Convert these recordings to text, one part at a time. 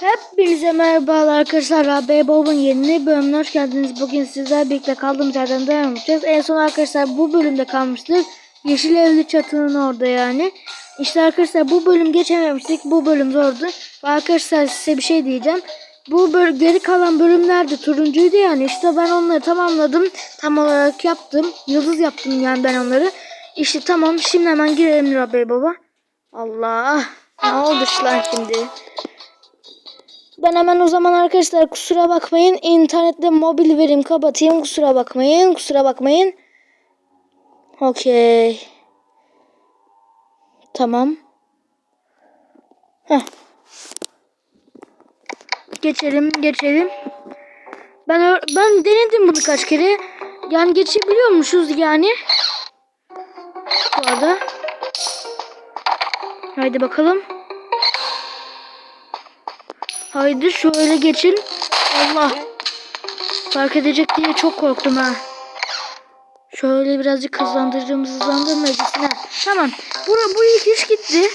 Hepinize merhabalar arkadaşlar. AB Bob'un yeni bölümüne hoş geldiniz. Bugün sizler birlikte kaldığımız yerden devam edeceğiz. En son arkadaşlar bu bölümde kalmıştık. Yeşil evli çatının orada yani. İşte arkadaşlar bu bölüm geçememiştik. Bu bölüm zordu. Arkadaşlar size bir şey diyeceğim. Bu geri kalan bölümlerde turuncuydu yani. İşte ben onları tamamladım. Tam olarak yaptım. Yıldız yaptım yani ben onları. İşte tamam şimdi hemen girelim AB Baba. Allah. Ne oldu şu şimdi? Ben hemen o zaman arkadaşlar kusura bakmayın. İnternette mobil verim kapatayım. Kusura bakmayın. Kusura bakmayın. Okey. Tamam. Heh. Geçelim, geçelim. Ben ben denedim bunu kaç kere. Yani geçebiliyormuşuz yani. Bu arada. Haydi bakalım. Haydi şöyle geçin. Allah. Fark edecek diye çok korktum ha. Şöyle birazcık hızlandıracağım hızlandırma gitsin ha. Tamam. Bu, bu ilk iş gitti.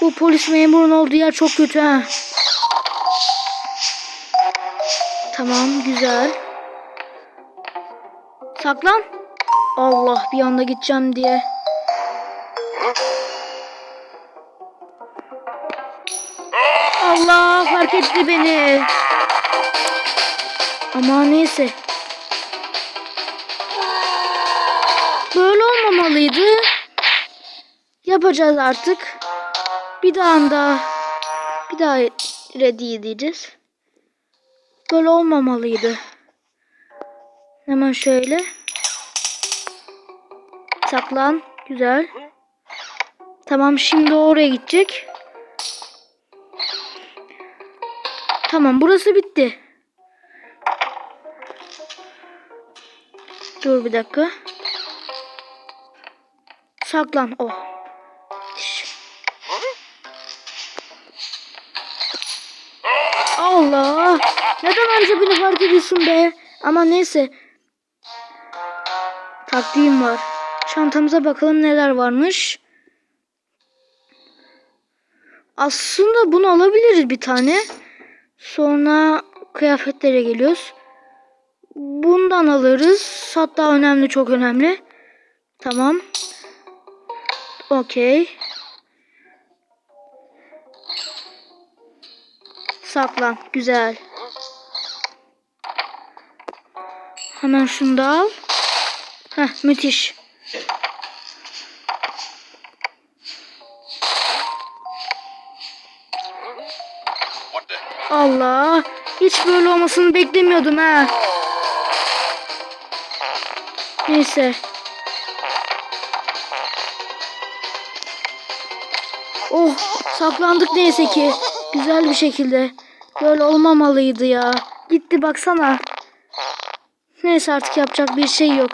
Bu polis memurun olduğu yer çok kötü ha. Tamam güzel. Saklan. Allah bir anda gideceğim diye. Fark etti beni. Ama neyse. Böyle olmamalıydı. Yapacağız artık. Bir daha da bir daha ready diyeceğiz. Böyle olmamalıydı. Hemen şöyle. Saklan. Güzel. Tamam şimdi oraya gidecek. Tamam burası bitti. Dur bir dakika. Saklan. Oh. Allah. Neden önce beni fark ediyorsun be? Ama neyse. Taktiğim var. Çantamıza bakalım neler varmış. Aslında bunu alabiliriz bir tane. Sonra kıyafetlere geliyoruz. Bundan alırız. Hatta önemli çok önemli. Tamam. Okey. Saklan. Güzel. Hemen şunu da al. Heh, müthiş. Allah. Hiç böyle olmasını beklemiyordum ha. Neyse. Oh saklandık neyse ki. Güzel bir şekilde. Böyle olmamalıydı ya. Gitti baksana. Neyse artık yapacak bir şey yok.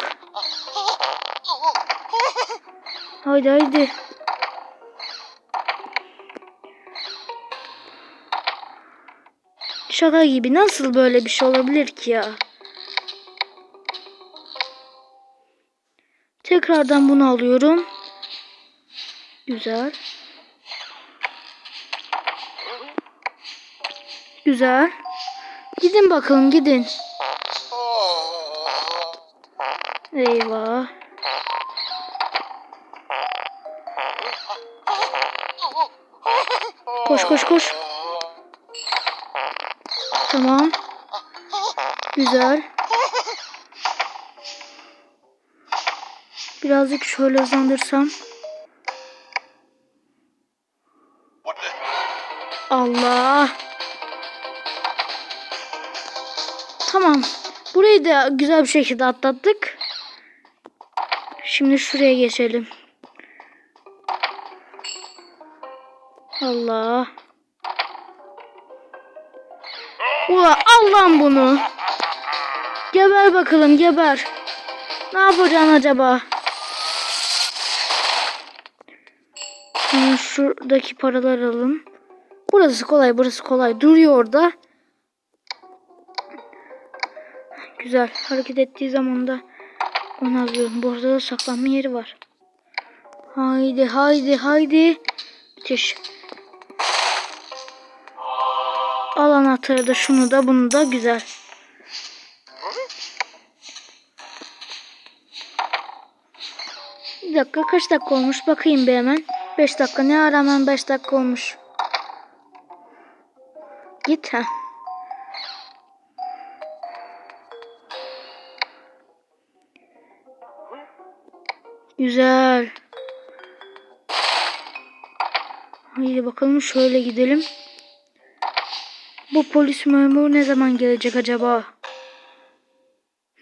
Haydi haydi. Şaka gibi nasıl böyle bir şey olabilir ki ya? Tekrardan bunu alıyorum. Güzel. Güzel. Gidin bakalım gidin. Eyvah. Koş koş koş. Tamam. Güzel. Birazcık şöyle hızlandırsam. Allah. Tamam. Burayı da güzel bir şekilde atlattık. Şimdi şuraya geçelim. Allah. Ula Allah'ım bunu. Geber bakalım geber. Ne yapacaksın acaba? Hemen şuradaki paraları alalım. Burası kolay burası kolay. Duruyor orada. Güzel. Hareket ettiği zaman da onu alıyorum. Bu arada da saklanma yeri var. Haydi haydi haydi. Müthiş. Al anahtarı da şunu da bunu da güzel. Bir dakika kaç dakika olmuş bakayım bir hemen. 5 dakika ne ara hemen 5 dakika olmuş. Git ha. Güzel. Haydi bakalım şöyle gidelim. Bu polis memuru ne zaman gelecek acaba?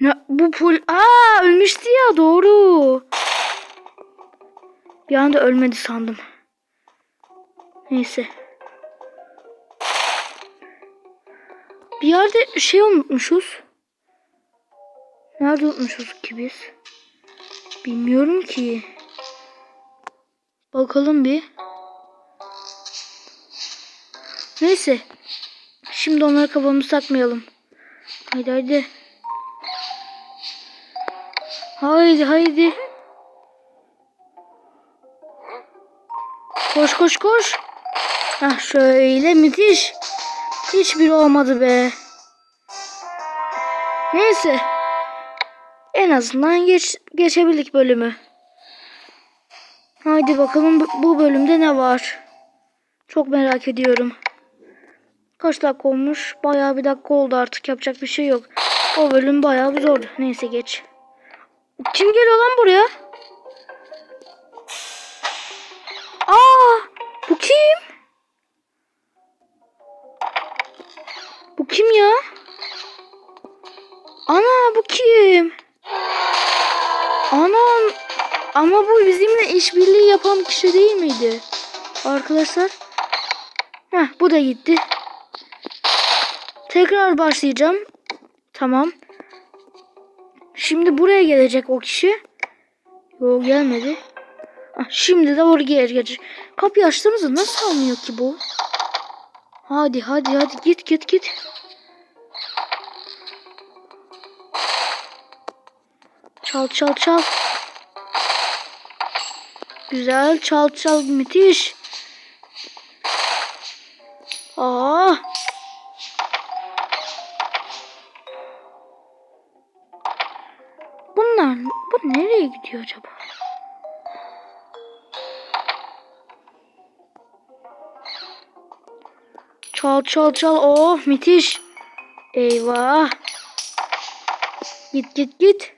Ne, bu pol... Aa ölmüştü ya doğru. Bir anda ölmedi sandım. Neyse. Bir yerde şey unutmuşuz. Nerede unutmuşuz ki biz? Bilmiyorum ki. Bakalım bir. Neyse. Şimdi onları kafamıza takmayalım. Haydi haydi. Haydi haydi. Koş koş koş. Hah şöyle müthiş. Hiçbir olmadı be. Neyse. En azından geç, geçebildik bölümü. Haydi bakalım bu bölümde ne var? Çok merak ediyorum. Kaç dakika olmuş? Bayağı bir dakika oldu artık yapacak bir şey yok. O bölüm bayağı bir zordu. Neyse geç. Kim geliyor lan buraya? Aa, bu kim? Bu kim ya? Ana bu kim? Anam ama bu bizimle işbirliği yapan kişi değil miydi? Arkadaşlar. Heh, bu da gitti. Tekrar başlayacağım. Tamam. Şimdi buraya gelecek o kişi. Yok gelmedi. Ah, şimdi de oraya gelecek. Kapıyı açtığımızda nasıl almıyor ki bu? Hadi hadi hadi git git git. Çal çal çal. Güzel çal çal müthiş. Aa. Bunlar bu nereye gidiyor acaba? Çal çal çal. Oh müthiş. Eyvah. Git git git.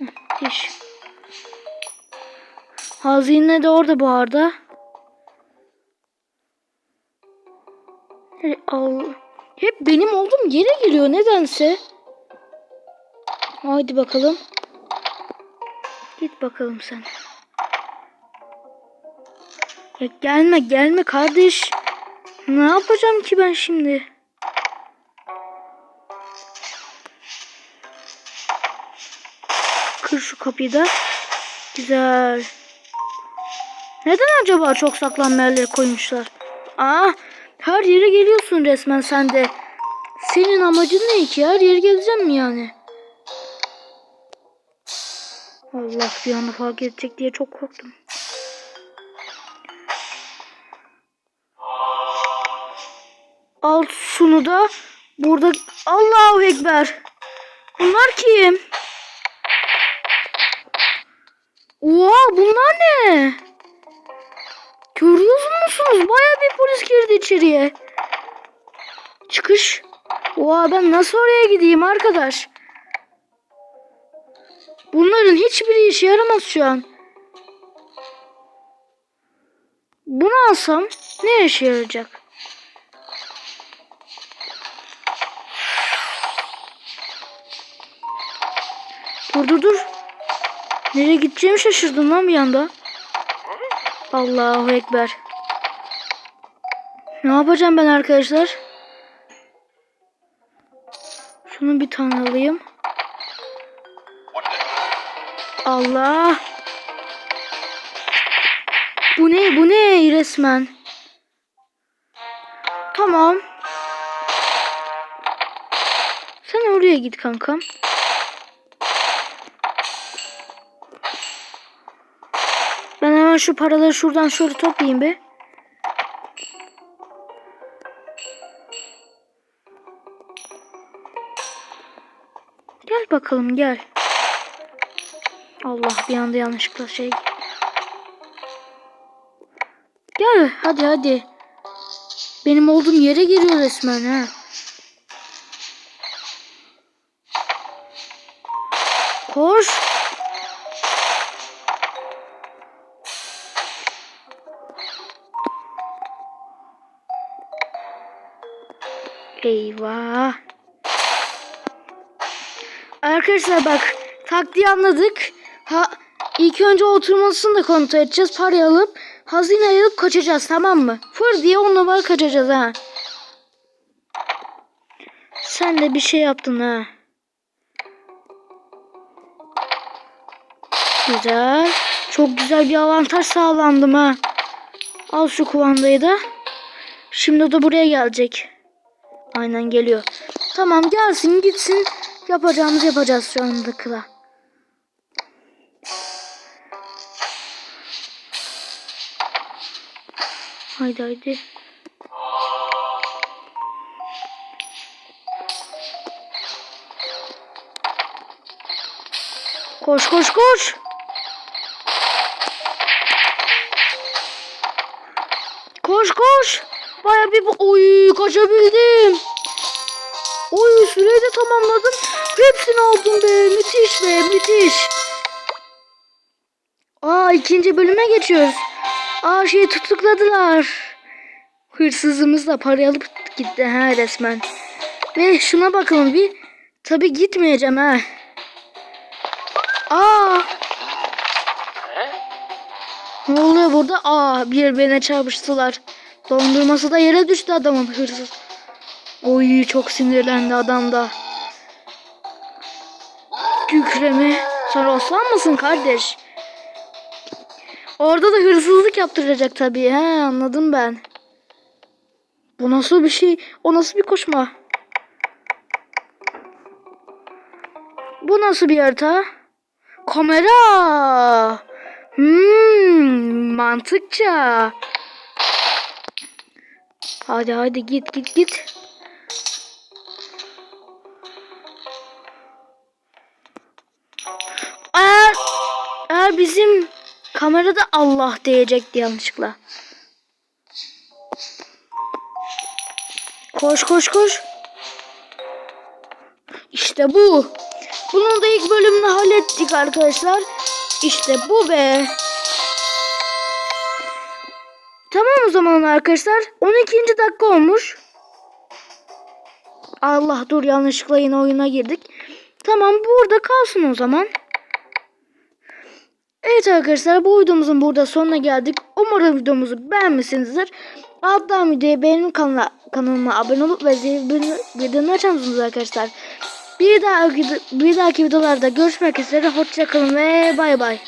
Müthiş. Hazine de orada bu arada. Hep benim olduğum yere giriyor nedense. Haydi bakalım. Git bakalım sen. Ya gelme gelme kardeş. Ne yapacağım ki ben şimdi? Kır şu kapıyı da. Güzel. Neden acaba çok saklanma yerleri koymuşlar? Aa, her yere geliyorsun resmen sen de. Senin amacın ne ki? Her yere geleceğim mi yani? Allah bir anda fark edecek diye çok korktum. Al şunu da. Burada Allahu Ekber. Bunlar kim? Oha bunlar ne? Görüyor musunuz? Baya bir polis girdi içeriye. Çıkış. Oha ben nasıl oraya gideyim arkadaş? Bunların hiçbiri işe yaramaz şu an. Bunu alsam ne işe yarayacak? Dur dur dur. Nereye gideceğimi şaşırdım lan bir anda. Allahu Ekber. Ne yapacağım ben arkadaşlar? Şunu bir tane alayım. Allah. Bu ne? Bu ne resmen? Tamam. Sen oraya git kankam. Ben hemen şu paraları şuradan şöyle toplayayım be. Gel bakalım gel. Allah bir anda yanlışlıkla şey. Gel hadi hadi. Benim olduğum yere giriyor resmen ha. Koş. Eyvah. Arkadaşlar bak taktiği anladık. Ha, ilk önce oturmasını da kontrol edeceğiz. Parayı alıp hazine alıp kaçacağız tamam mı? Fır diye on numara kaçacağız ha. Sen de bir şey yaptın ha. Güzel. Çok güzel bir avantaj sağlandım ha. Al şu kumandayı da. Şimdi da buraya gelecek. Aynen geliyor. Tamam gelsin gitsin. Yapacağımızı yapacağız şu anda kıla. Haydi haydi. Koş koş koş. Koş koş. Baya bir oy kaçabildim. Oy süreyi de tamamladım. Hepsini aldım be. Müthiş be müthiş. Aa ikinci bölüme geçiyoruz. Aa şeyi tutukladılar. Hırsızımız da parayı alıp gitti ha resmen. Ve şuna bakalım bir. Tabi gitmeyeceğim ha. Aa. Ne oluyor burada? Aa birbirine çarpıştılar. Dondurması da yere düştü adamın hırsız. Oy çok sinirlendi adam da. Kükreme. Sen aslan mısın kardeş? Orada da hırsızlık yaptıracak tabii. He anladım ben. Bu nasıl bir şey? O nasıl bir koşma? Bu nasıl bir harita? Kamera. Hmm, mantıkça. Hadi hadi git git git. Eğer, eğer bizim kamerada Allah diyecekti yanlışlıkla. Koş koş koş. İşte bu. Bunun da ilk bölümünü hallettik arkadaşlar. İşte bu be. Tamam o zaman arkadaşlar. 12. dakika olmuş. Allah dur yanlışlıkla yine oyuna girdik. Tamam burada kalsın o zaman. Evet arkadaşlar bu videomuzun burada sonuna geldik. Umarım videomuzu beğenmişsinizdir. Alttan videoyu benim kanala, kanalıma abone olup ve zil bildirimini açar arkadaşlar? Bir dahaki, bir dahaki videolarda görüşmek üzere. Hoşçakalın ve bay bay.